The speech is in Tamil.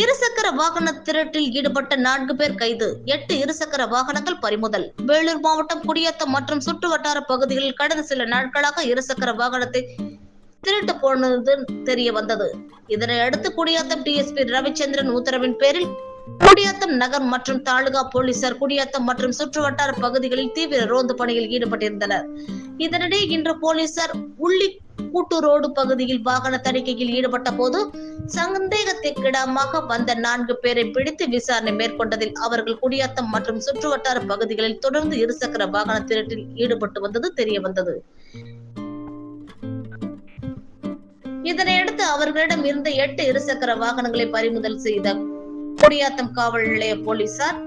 இருசக்கர வாகன திருட்டில் ஈடுபட்ட நான்கு பேர் கைது. எட்டு இருசக்கர வாகனங்கள் பறிமுதல். வேலூர் மாவட்டம் குடியாத்தம் மற்றும் சுற்று வட்டார பகுதிகளில் கடந்த சில நாட்களாக இருசக்கர வாகனத்தை திருட்டு போனது தெரிய வந்தது. இதனை அடுத்து குடியாத்தம் டிஎஸ்பி ரவிச்சந்திரன் உத்தரவின் பேரில் குடியாத்தம் நகர் மற்றும் தாலுகா போலீசார் குடியாத்தம் மற்றும் சுற்றுவட்டார பகுதிகளில் தீவிர ரோந்து பணியில் ஈடுபட்டிருந்தனர். இதனிடையே இன்று போலீசார் உள்ளி கூட்டு ரோடு பகுதியில் வாகன தணிக்கையில் ஈடுபட்ட போது சந்தேகத்திற்கிடமாக வந்த நான்கு பேரை பிடித்து விசாரணை மேற்கொண்டதில் அவர்கள் குடியாத்தம் மற்றும் சுற்றுவட்டார பகுதிகளில் தொடர்ந்து இருசக்கர வாகன திருட்டில் ஈடுபட்டு வந்தது தெரிய வந்தது. இதனையடுத்து அவர்களிடம் இருந்த எட்டு இருசக்கர வாகனங்களை பறிமுதல் செய்த குடியாத்தம் காவல் நிலைய போலீசார்